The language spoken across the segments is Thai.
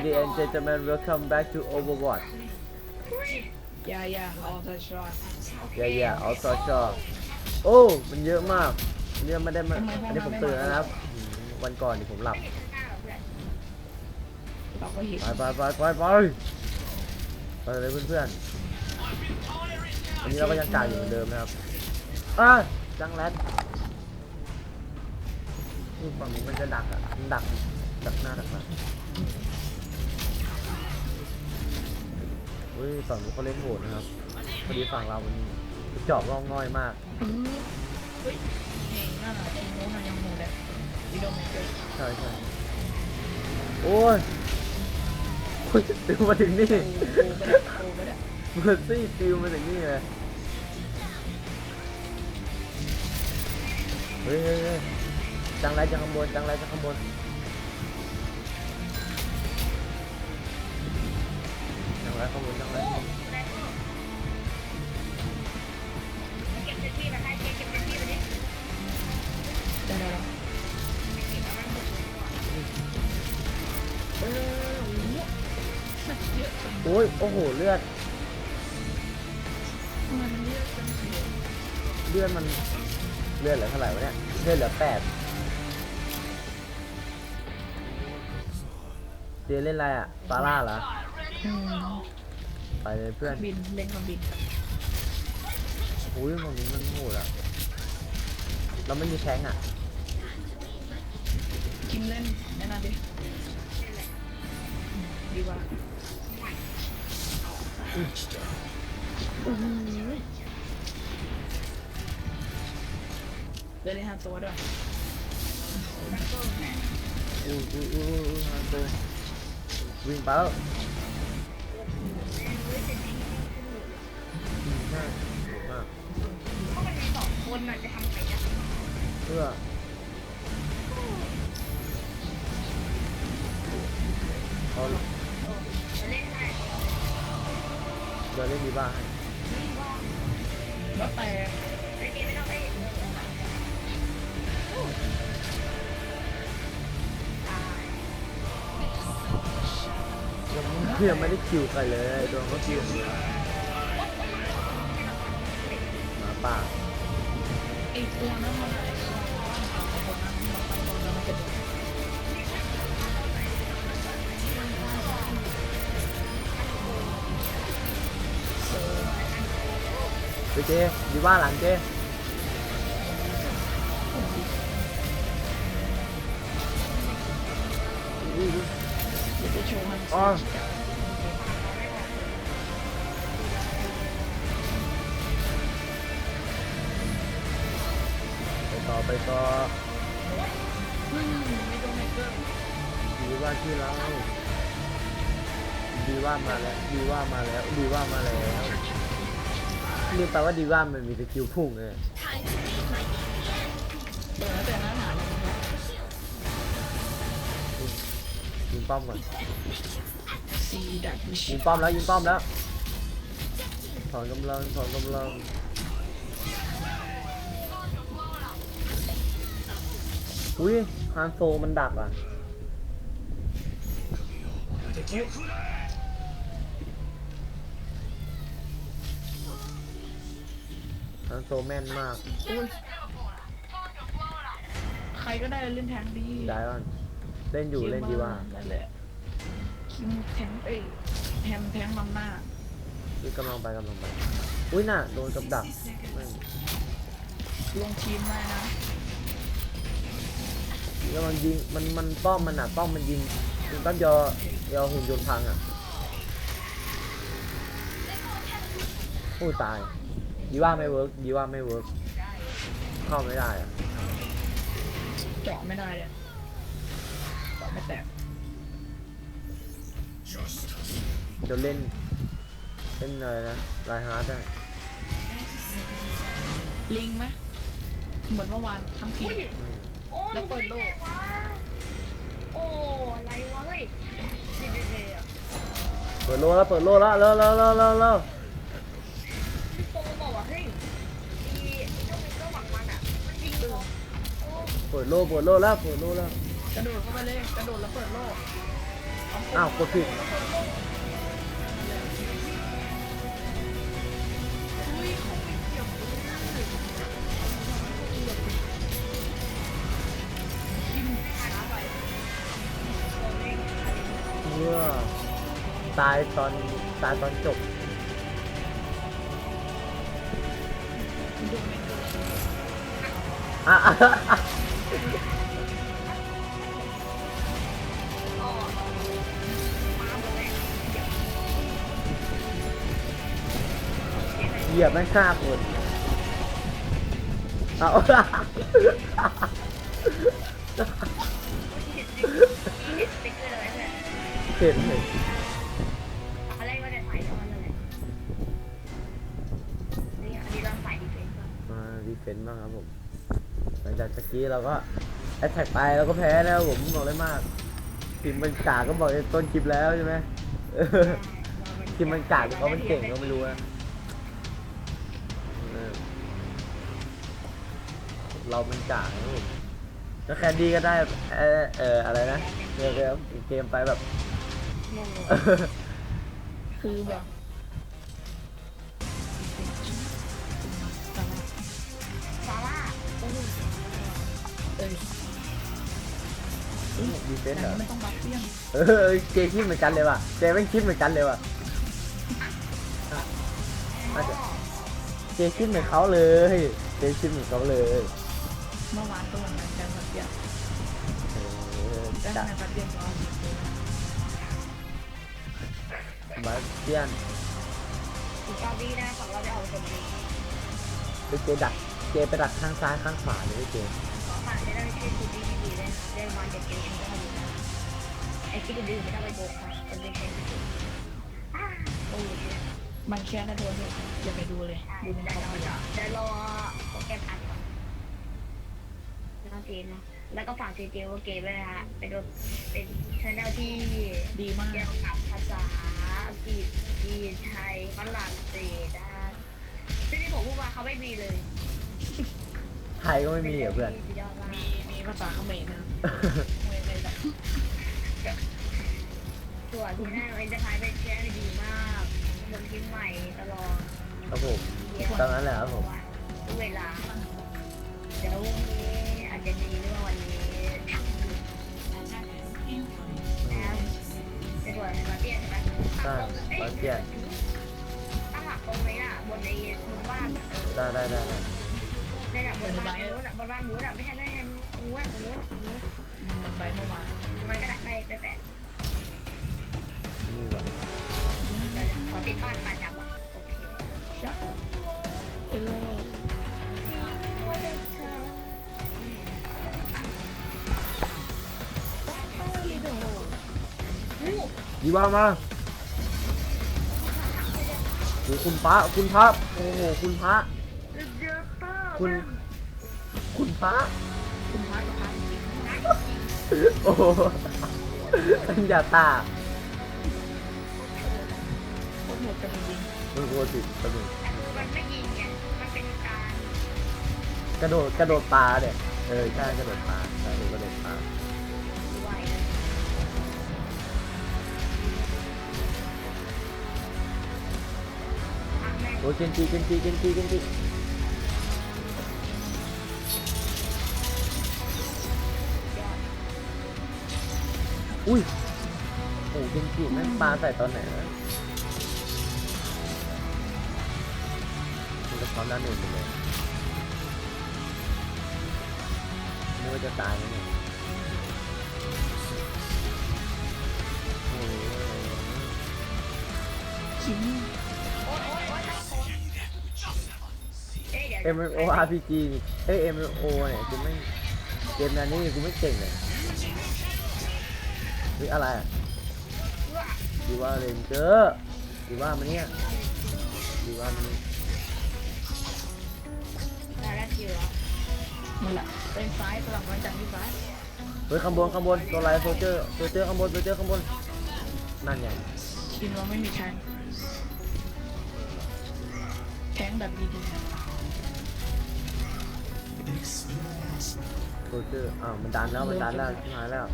Ladies and gentlemen welcome back to Overwatch Yeah, yeah, all the shot. yeah yeah also shop โอ้มันเยอะมากอันนี้ไม่ได้มาอันนี้ผมตื่นแล้วนะครับอืมวันก่อนนี่ผมหลับ เราก็เห็นไปไปไปไปไปไปเลยเพื่อนๆอันนี้เราก็ยังกาดอยู่เหมือนเดิมนะครับอะจังแรดนี่ฝั่งนี้มันจะดักอะมันดักดักหน้าดักหลัง ฮ้ยฝั่งนี้เขาเล่นโหดนะครับพอดีฝั่งเรามันเจอบร่องน้อยมากเออเฮ้ยเฮ้ยนั่นน่ะทีโน้นน่ะยังโหดเลยดีโดมิเกอร์ใช่ใช่โอ้ยโอ้ยฟิวมาถึงนี่โอ้โหไปได้โอ้โหไปได้เมอร์ซี่ฟิวมาถึงนี่เลยเฮ้ยเฮ้ยเฮ้ยจังไรจังข้างบนจังไรจังข้างบน ไรข้างบนจังไรได้ได้ได้เออโอ้โหเยอะจังโอ้ยโอ้โหเลือดมันเยอะจังเลยเลือดมันเลือดเหลือเท่าไหร่วะเนี่ยเลือดเหลือแปดเจเล่นอะไรอะฟาร่าเหรอ อืมไปเลยเพื่อนบินเล่นเครื่องบินอุ้ยฝั่งนี้มันโหดอะเราไม่มีแทงอะกิมเล่นแน่นอนดิดีกว่าโอ้โหเล่นในห้าตัวด้วยอู้อู้อู้อู้ฮาโตวิ่งไปแล้ว พื่อเอาเดี๋ยวเล่นดีบ้าให้แล้วแต่ยังยังไม่ได้คิวใครเลยโดนเขาคิวเดียวหมาป่าไอ้ตัวนั้นมันอะ ไปเจดีว่าหลังเจเดี๋ยวจะโชว์มันอ๋อไปต่อไปต่อไม่โดนไมเกอร์ดีว่าที่เราดีว่ามาแล้วดีว่ามาแล้วดีว่ามาแล้ว นี่แปลว่าดีว่ามันมีสกิลพุ่งเลย เดี๋ยวแล้วแต่นั้นหายิงป้อมก่อนซีดักมิชิยิงป้อมแล้วยิงป้อมแล้วถอนกำลังถอนกำลังอุ้ยฮานโซมันดักอะ ฮานโซแม่นมากอุ้ยใครก็ได้เล่นแทงดีได้ก่อนเล่นอยู่เล่นดีว่านั่นแหละคิงแทงเอ้ยแฮมแทงนำหน้านี่กำลังไปกำลังไปอุ้ยน่ะโดนกับดักแม่งลงทีมได้นะกำลังยิงมันมันป้อมมันอะป้อมมันยิงยิงแป๊บเดียวยอหุ่นยนต์พังอะโอ้ตาย ดีว่าไม่เวิร์กดีว่าไม่เวิร์กเข้าไม่ได้อะเจาะไม่ได้เลยเจาะไม่แตกจะเล่นเล่นอะไรนะไลฮาร์ดได้ลิงไหมเหมือนเมื่อวานทั้งทีมอืมแล้วเปิดโลกโอ้อะไรวะเฮ้ยเดี๋ยวๆๆอะเปิดโลแล้วเปิดโลแล้วเร็วเร็วเร็วเร็ว เปิดโลเปิดโลแล้วเปิดโลแล้วกระโดดเข้าไปเลยกระโดดแล้วเปิดโลกเอาอ้าวกดผิดอุ้ยเขาไม่เกี่ยวเลยกินช้าไปเมื่อตายตอนตายตอนจบดูไม่เกินอะ เหยียบแม่งฆ่าคนเอาเห็นเกอร์เลยเนี่ยเห็นเลยอะไรก็จะใส่ตอนนั้นเลยนี่อันนี้เราใส่ดีเฟนซ์ก่อนมาดีเฟนต์บ้างครับผม หลังจากตะกี้เราก็แอตแทกไปเราก็แพ้แล้วผมบอกเลยมาก ทีมมันกากก็บอกในต้นคลิปแล้วใช่ไหมเออทีมมันกากหรือเขามันเก่งก็ไม่รู้นะเออเรามันกากนะผมก็แค่ดีก็ได้เออเอออะไรนะเกมเกมไปแบบ งงคือแบบซาร่าโอ้โหเออ ดีเฟนต์แต่เหรอไม่ต้องบัฟเปี้ยงเออเจคิดเหมือนกันเลยว่ะเจแม่งคิดเหมือนกันเลยว่ะน่าจะเจคิดเหมือนเขาเลยเจคิดเหมือนเขาเลยเมื่อวานก็เหมือนกันกันบัฟเปี้ยงเออแต่จัดในบัฟเปี้ยงก็เอาอยู่ตัวบาสเตียนอีกรอบนี้นะฝั่งเราจะเอาคนดีไปเจดักเจไปดักข้างซ้ายข้างขวาเลยเจฝั่งจะได้ชื่อคุณ ไอ้ที่ดื้อไม่ต้องไปโกงนะเป็นเป็นเป็นโอ้ยมันแค่น่าโดนเลยอย่าไปดูเลย ดูในแต่คอมเราเตอร์จะรอโปรแกรมอัดก่อนน้องเจนนะแล้วก็ฝากเจเจว่าเกมด้วยนะฮะเป็นเป็นชแนลที่ดีมากเกี่ยวกับภาษาอังกฤษจีนไทยฝรั่งเศสนะฮะซึ่งที่ผมพูดมาเขาไม่มีเลยไทยก็ไม่มีเหรอเพื่อน มีมีภาษาเขมรนะ ส่วนที่หน้าเอ็นเตอร์ไพรส์เป็นแชร์ดีมากลงคลิปใหม่ตลอดครับผมเยี่ยมตอนนั้นแหละครับผมทุกเวลา เดี๋ยววันนี้อาจจะดีเรื่องวันนี้นะครับในส่วนบาเตียนใช่ไหมใช่บาสเตียนตั้งหลักตรงนี้อะบนในบนบ้านอะได้ได้ได้ได้ในแบบบนบ้านนู้นอะบนบ้านนู้นอะไม่ใช่ไม่ใช่นู้นนู้นนู้นมันไปเมื่อวานมันก็ได้ไปไปแปะ นี่ว่ะขอติดบ้านมาจับอะโอเคชักเออลีโดดีว่ามาโอ้คุณพระคุณพระโอ้โหคุณพระคุณ คุณพระคุณพระกับพระโอ้โหอันยาตา ๆโคตรโหดกันจริงมันโคตรสิกระโดดมันไม่ยิงไงมันเป็นการกระโดดกระโดดปลาเนี่ยเออใช่กระโดดปลากระโดดกระโดดปลาไหวทางแม่งโอ้เกนจีเกนจีเกนจีเกนจียอดอุ้ยโอ้เกนจีแม่งปลาใส่ตอนไหนนะ มันจะพร้อมด้านหนึ่งไปเลยนึกว่าจะตายไหมเนี่ยโอ้ยๆชิ้นโอ๊ยโอ๊ยโอ๊ยทั้งคนเอ็มโออาร์พีจีเอ้ยเอ็มโอเนี่ยกูไม่เกมนั้นนี่กูไม่เก่งเลยนี่อะไรอะดีว่าเรนเจอร์ดีว่ามันเนี่ยดีว่ามันนี่แล้วแล้วคิวอะนั่นแหละเป็นซ้ายสลับมาจากที่ซ้ายเฮ้ยข้างบนข้างบนตัวอะไรโซเจอร์โซเจอร์ข้างบนโซเจอร์ข้างบนนั่นไงชินว่าไม่มีแทงแทงแบบดีโซเจอร์อ้าวมันดันแล้วมันดันแล้วชิบหายแล้ว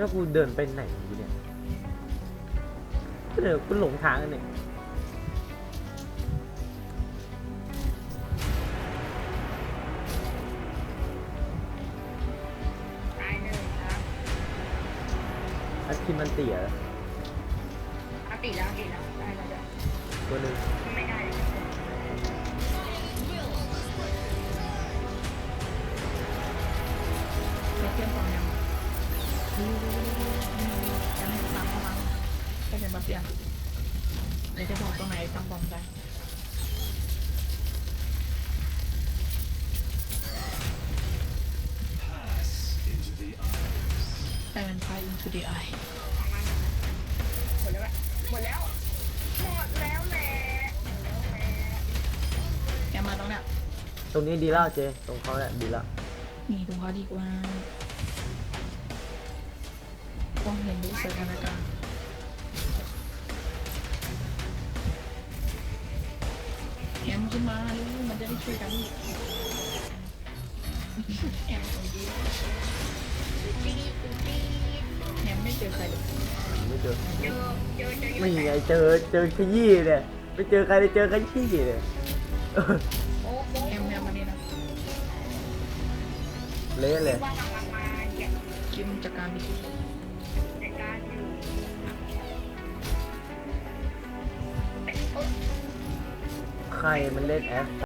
แล้วกูเดินไปไหนอยู่เนี่ยเดี๋ยวกูหลงทางกันเนี่ยตายหนึ่งครับอัดคิมมันเตี๋ยเอาติดแล้วติดแล้วได้แล้วเดี๋ยวตัวหนึ่งไม่ได้เลย ยังไม่ตามเข้ามาก็เป็นแบบเดียวเดี๋ยวจะบอกตรงไหนตั้งบอมได้แต่มันพาย into the eye หมดแล้วอหมดแล้วหมดแล้วแหละหมดแล้วแหละแกมาตรงเนี้ยตรงนี้ดีแล้วเจ ตรงเขาแหละดีแล้วนี่ตรงเขาดีกว่า ต้องเห็นดูสถานการณ์แอมขึ้นมาเร็วมันจะได้ช่วยกันแอมตรงนี้ตีตีตีแอมไม่เจอใครเลยไม่เจอเจอเจอเจอไม่ไงเจอเจอขยี้เนี่ยไม่เจอใครเลยเจอขยี้เนี่ยแอมแอมมาเนี่ยนะเละเลยกำลังมาเนี่ยกิมจัดการดิน ใครมันเล่นแอป